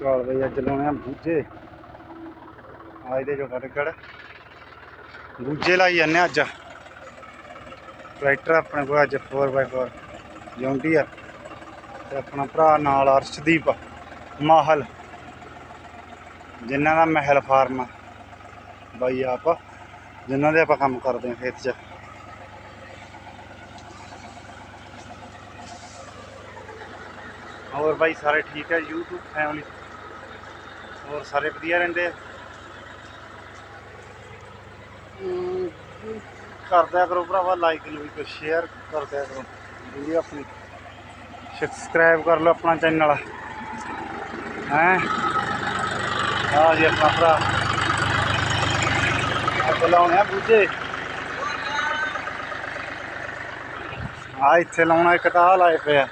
ਕਾਲ ਬਈ, ਅੱਜ ਲਾਉਣੇ ਆ ਬੂਝੇ। ਅੱਜ ਦੇ ਜੋ ਖੜਕੜ ਬੂਝੇ ਲਾਈ ਜਾਂਦੇ ਆ ਅੱਜ। ਟਰੈਕਟਰ ਆਪਣੇ ਕੋਲ ਅੱਜ 4x4 ਜੌਂਡੀਅਰ ਤੇ ਆਪਣਾ ਭਰਾ ਨਾਲ ਅਰਸ਼ਦੀਪ ਮਾਹਲ। ਜਿਨ੍ਹਾਂ ਦਾ ਮਹਿਲ ਫਾਰਮ ਬਾਈ ਆਪ ਜਿਨ੍ਹਾਂ ਦੇ ਆਪਾਂ ਕੰਮ ਕਰਦੇ ਆ ਖੇਤ 'ਚ। ਹੋਰ ਬਾਈ ਸਾਰੇ ਠੀਕ ਹੈ YouTube ਫੈਮਿਲੀ ਹੋਰ ਸਾਰੇ ਵਧੀਆ ਰਹਿੰਦੇ ਆ? ਕਰਦਿਆ ਕਰੋ ਭਰਾਵਾ ਲਾਈਕ ਲੂਈਕ ਸ਼ੇਅਰ ਕਰਦਿਆ ਕਰੋ। ਵੀਡੀਓ ਆਪਣੀ। ਸਬਸਕ੍ਰਾਈਬ ਕਰ ਲਓ ਆਪਣਾ ਚੈਨਲ ਹੈ? ਆ ਜੀ ਆਪਣਾ ਭਰਾ। ਆ ਲਾਉਣੇ ਆ ਬੂਝੇ। ਆ ਇੱਥੇ ਲਾਉਣਾ ਇੱਕ ਤਾਂ ਲਾਏ ਪਿਆ